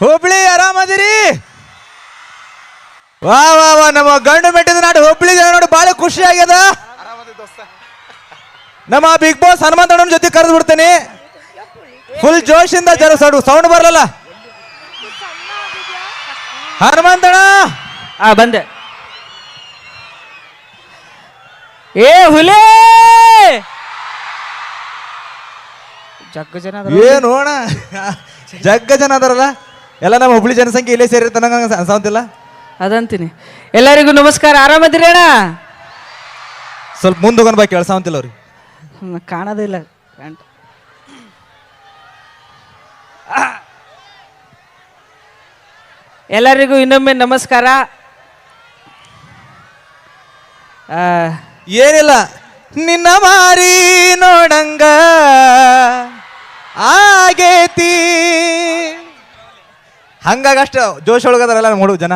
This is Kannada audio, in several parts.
ಹುಬ್ಳಿ ಆರಾಮದಿರಿ? ವಾ ವಾ ವಾ ನಮ್ಮ ಗಂಡು ಮೆಟ್ಟಿದ ನಾಡು ಹುಬ್ಳಿ ಜನ ನೋಡಿ ಬಹಳ ಖುಷಿ ಆಗ್ಯದ. ನಮ್ಮ ಬಿಗ್ ಬಾಸ್ ಹನುಮಂತಣ್ಣನ ಜೊತೆ ಕರೆದು ಬಿಡ್ತೇನೆ. ಫುಲ್ ಜೋಶಿಂದ ಜರ ಸೌಂಡ್ ಸೌಂಡ್ ಬರಲ್ಲ ಹನುಮಂತಣ್ಣ ಆ ಬಂದೆ. ಏ ಹುಲಿ! ಜಗ್ಗ ಜನ ಅದಾರ. ಏನು ಅಣ್ಣ? ಜಗ್ಗ ಜನ ಅದಾರಲ್ಲ? ಎಲ್ಲ ನಮ್ಮ ಹುಬ್ಳಿ ಜನಸಂಖ್ಯೆ ಇಲ್ಲೇ ಸೇರಿರ್ತಾನ ಅನ್ಸಾವಂತಿಲ್ಲ ಅದಂತೀನಿ. ಎಲ್ಲರಿಗೂ ನಮಸ್ಕಾರ. ಆರಾಮದಿರೇಣ ಸ್ವಲ್ಪ ಮುಂದೆ ಹೋಗೋಣ ಬಾ ಕೇಳ್ಸಾವಂತಿಲ್ಲ ಅವ್ರಿ ಕಾಣೋದಿಲ್ಲ ಎಲ್ಲರಿಗೂ ಇನ್ನೊಮ್ಮೆ ನಮಸ್ಕಾರ. ಆ, ಏನಿಲ್ಲ ನಿನ್ನ ಮಾರಿ ನೋಡಂಗ. ಆಗೇತಿ ಹಂಗಾಗಷ್ಟ ಜೋಶ್ ಒಳಗದಾರಲ್ಲ ಹುಡುಗ ಜನ.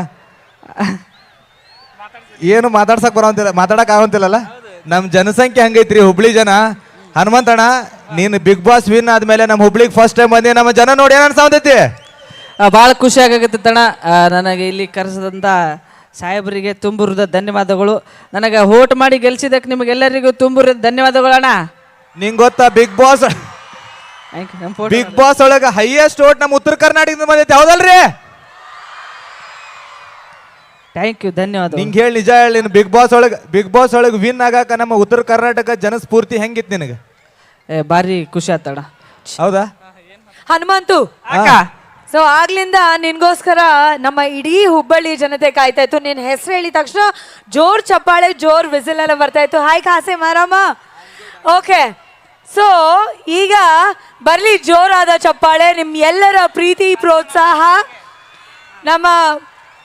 ಏನು ಮಾತಾಡ್ಸಕ್ ಬರೋಂತಿಲ್ಲ ಮಾತಾಡಕ್ ಆಗೋಂತಿಲ್ಲಲ್ಲ ನಮ್ಮ ಜನಸಂಖ್ಯೆ ಹಂಗೈತ್ರಿ ಹುಬ್ಳಿ ಜನ. ಹನುಮಂತಣ್ಣ ನೀನು ಬಿಗ್ ಬಾಸ್ ವಿನ್ ಆದ್ಮೇಲೆ ನಮ್ಮ ಹುಬ್ಳಿಗೆ ಫಸ್ಟ್ ಟೈಮ್ ಬಂದಿ ನಮ್ಮ ಜನ ನೋಡಿ ಏನ್ ಅನ್ಸಾವಂತೈತಿ ಭಾಳ ಖುಷಿ ಆಗತ್ತಣ್ಣ ನನಗೆ ಇಲ್ಲಿ ಕರೆಸಿದಂಥ ಸಾಹೇಬರಿಗೆ ತುಂಬುರದ ಧನ್ಯವಾದಗಳು. ನನಗೆ ಹೋಟ್ ಮಾಡಿ ಗೆಲ್ಸಿದ್ದಕ್ಕೆ ನಿಮಗೆಲ್ಲರಿಗೂ ತುಂಬುರದ ಧನ್ಯವಾದಗಳು ಅಣ್ಣ ನಿಂಗೆ ಗೊತ್ತಾ ಬಿಗ್ ಬಾಸ್ ಬಿಗ್ ಬಾಸ್ ಒಳಗ ಹೈಯೆಸ್ಟ್ ಓಟ್ ನಮ್ಮ ಉತ್ತರ ಕರ್ನಾಟಕದಿಂದ ಬಂದೈತಿ ಹೌದಲ್ರಿ ಥ್ಯಾಂಕ್ ಯು ಧನ್ಯವಾದ ನಿಂಗೆ ಹೇಳಿ ನಿಜ ಹೇಳಿ ನೀನು ಬಿಗ್ ಬಾಸ್ ಒಳಗೆ ಬಿಗ್ ಬಾಸ್ ಒಳಗೆ ವಿನ್ ಆಗಾಕ ನಮ್ಮ ಉತ್ತರ ಕರ್ನಾಟಕ ಜನಸ್ಫೂರ್ತಿ ಹೆಂಗಿತ್ತು ನಿನಗೆ? ಏ ಭಾರಿ ಖುಷಿ ಆತಡ. ಹೌದಾ? ಹನುಮಂತು ಅಕ್ಕ ಸೊ ಆಗ್ಲಿಂದ ನಿನ್ಗೋಸ್ಕರ ನಮ್ಮ ಇಡೀ ಹುಬ್ಬಳ್ಳಿ ಜನತೆ ಕಾಯ್ತಾ ಇತ್ತು. ನಿನ್ ಹೆಸರು ಹೇಳಿದ ತಕ್ಷಣ ಜೋರ್ ಚಪ್ಪಾಳೆ ಜೋರ್ ವಿಸಿಲ್ ಎಲ್ಲ ಬರ್ತಾ ಇತ್ತು. ಹಾಯ್ ಕಾಸೆ ಮಾರಮ್ಮ ಓಕೆ ಸೊ ಈಗ ಬರಲಿ ಜೋರಾದ ಚಪ್ಪಾಳೆ ನಿಮ್ ಎಲ್ಲರ ಪ್ರೀತಿ ಪ್ರೋತ್ಸಾಹ. ನಮ್ಮ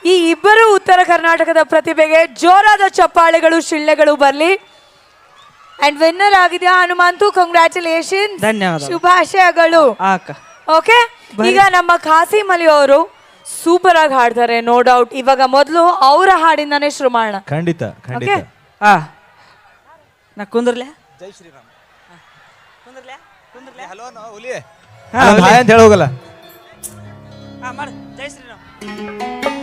ಈ ಇಬ್ಬರು ಉತ್ತರ ಕರ್ನಾಟಕದ ಪ್ರತಿಭೆಗೆ ಜೋರಾದ ಚಪ್ಪಾಳೆಗಳು ಶಿಳ್ಳೆಗಳು ಬರಲಿ. ಅಂಡ್ ವಿನ್ನರ್ ಆಗಿದೆಯಾ ಹನುಮಂತು ಕಂಗ್ರ್ಯಾಚುಲೇಷನ್ ಧನ್ಯವಾದ ಶುಭಾಶಯಗಳು. ಓಕೆ ಈಗ ನಮ್ಮ ಖಾಸಿ ಅಲಿ ಅವರು ಸೂಪರ್ ಆಗಿ ಹಾಡ್ತಾರೆ ನೋ ಡೌಟ್ ಇವಾಗ ಮೊದಲು ಅವರ ಹಾಡಿಂದಾನೇ ಶುರು ಮಾಡೋಣ ಖಂಡಿತ ಖಂಡಿತ. ಓಕೆ ಆ. ನಾ ಕುಂದ್ರಲೆ? ಜೈ ಶ್ರೀರಾಮ್. ಕುಂದ್ರಲೆ? ಕುಂದ್ರಲೆ? ಹಲೋ ಹುಲಿ. ಹಾಯ್ ಅಂತ ಹೇಳಿ ಹೋಗಲ್ಲ ಆ ಮಾಡು. ಜೈ ಶ್ರೀರಾಮ್